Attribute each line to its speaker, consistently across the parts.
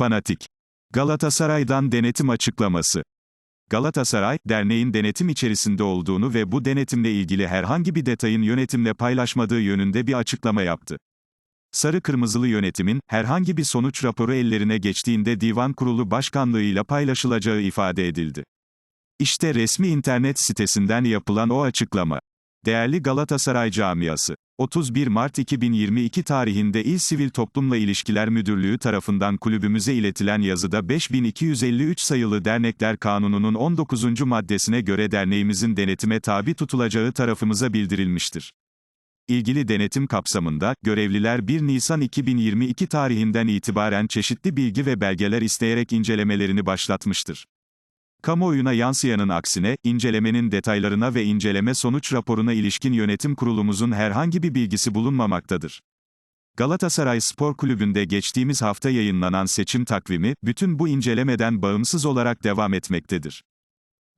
Speaker 1: Fanatik. Galatasaray'dan denetim açıklaması. Galatasaray, derneğin denetim içerisinde olduğunu ve bu denetimle ilgili herhangi bir detayın yönetimle paylaşmadığı yönünde bir açıklama yaptı. Sarı Kırmızılı yönetimin, herhangi bir sonuç raporu ellerine geçtiğinde divan kurulu başkanlığıyla paylaşılacağı ifade edildi. İşte resmi internet sitesinden yapılan o açıklama. Değerli Galatasaray camiası, 31 Mart 2022 tarihinde İl Sivil Toplumla İlişkiler Müdürlüğü tarafından kulübümüze iletilen yazıda 5253 sayılı Dernekler Kanunu'nun 19. maddesine göre derneğimizin denetime tabi tutulacağı tarafımıza bildirilmiştir. İlgili denetim kapsamında, görevliler 1 Nisan 2022 tarihinden itibaren çeşitli bilgi ve belgeler isteyerek incelemelerini başlatmıştır. Kamuoyuna yansıyanın aksine, incelemenin detaylarına ve inceleme sonuç raporuna ilişkin yönetim kurulumuzun herhangi bir bilgisi bulunmamaktadır. Galatasaray Spor Kulübü'nde geçtiğimiz hafta yayınlanan seçim takvimi, bütün bu incelemeden bağımsız olarak devam etmektedir.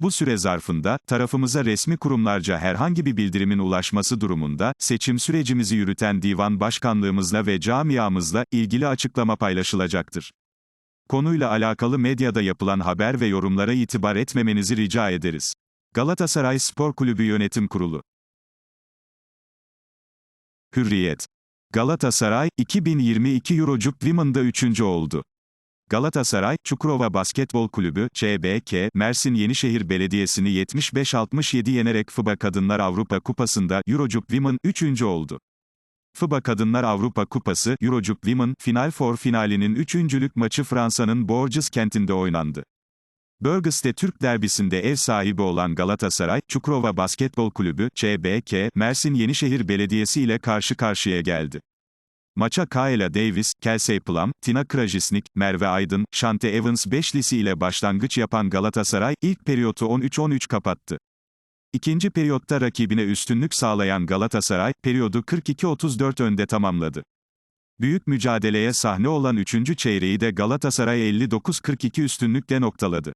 Speaker 1: Bu süre zarfında, tarafımıza resmi kurumlarca herhangi bir bildirimin ulaşması durumunda, seçim sürecimizi yürüten divan başkanlığımızla ve camiamızla ilgili açıklama paylaşılacaktır. Konuyla alakalı medyada yapılan haber ve yorumlara itibar etmemenizi rica ederiz. Galatasaray Spor Kulübü Yönetim Kurulu Hürriyet Galatasaray, 2022 Eurocup Women'da 3. oldu. Galatasaray, Çukurova Basketbol Kulübü, ÇBK, Mersin Yenişehir Belediyesi'ni 75-67 yenerek FIBA Kadınlar Avrupa Kupası'nda Eurocup Women 3. oldu. FIBA Kadınlar Avrupa Kupası, Eurocup Women, Final Four finalinin üçüncülük maçı Fransa'nın Bourges kentinde oynandı. Burges'te Türk derbisinde ev sahibi olan Galatasaray, Çukurova Basketbol Kulübü, ÇBK, Mersin Yenişehir Belediyesi ile karşı karşıya geldi. Maça Kayla Davis, Kelsey Plum, Tina Krajisnik, Merve Aydın, Shante Evans beşlisi ile başlangıç yapan Galatasaray, ilk periyotu 13-13 kapattı. İkinci periyotta rakibine üstünlük sağlayan Galatasaray, periyodu 42-34 önde tamamladı. Büyük mücadeleye sahne olan üçüncü çeyreği de Galatasaray 59-42 üstünlükle noktaladı.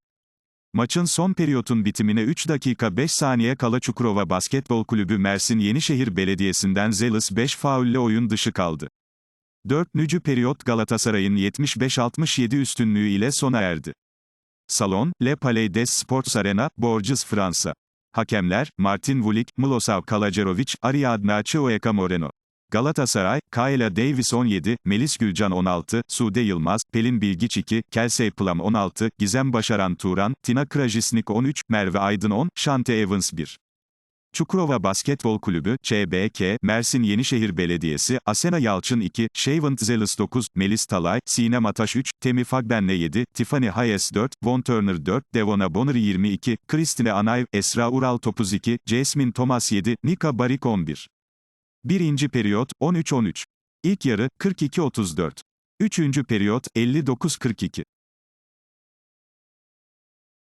Speaker 1: Maçın son periyotun bitimine 3 dakika 5 saniye kala Çukurova Basketbol Kulübü Mersin Yenişehir Belediyesi'nden Zealous 5 faulle oyun dışı kaldı. 4. nücü periyot Galatasaray'ın 75-67 üstünlüğü ile sona erdi. Salon, Le Palais des Sports Arena, Bourges, Fransa. Hakemler, Martin Vulik, Milosav Kalajerovic, Ariadna Chioeka Moreno. Galatasaray, Kayla Davis 17, Melis Gülcan 16, Sude Yılmaz, Pelin Bilgiç 2, Kelsey Plum 16, Gizem Başaran Turan, Tina Krajisnik 13, Merve Aydın 10, Shante Evans 1. Çukurova Basketbol Kulübü, ÇBK, Mersin Yenişehir Belediyesi, Asena Yalçın 2, Şevant Zelis 9, Melis Talay, Sinem Ataş 3, Temi Fagbenle 7, Tiffany Hayes 4, Von Turner 4, Devona Bonner 22, Kristine Anay, Esra Ural Topuz 2, Jasmine Thomas 7, Nika Barik 11. Birinci periyot, 13-13. İlk yarı, 42-34. Üçüncü periyot, 59-42.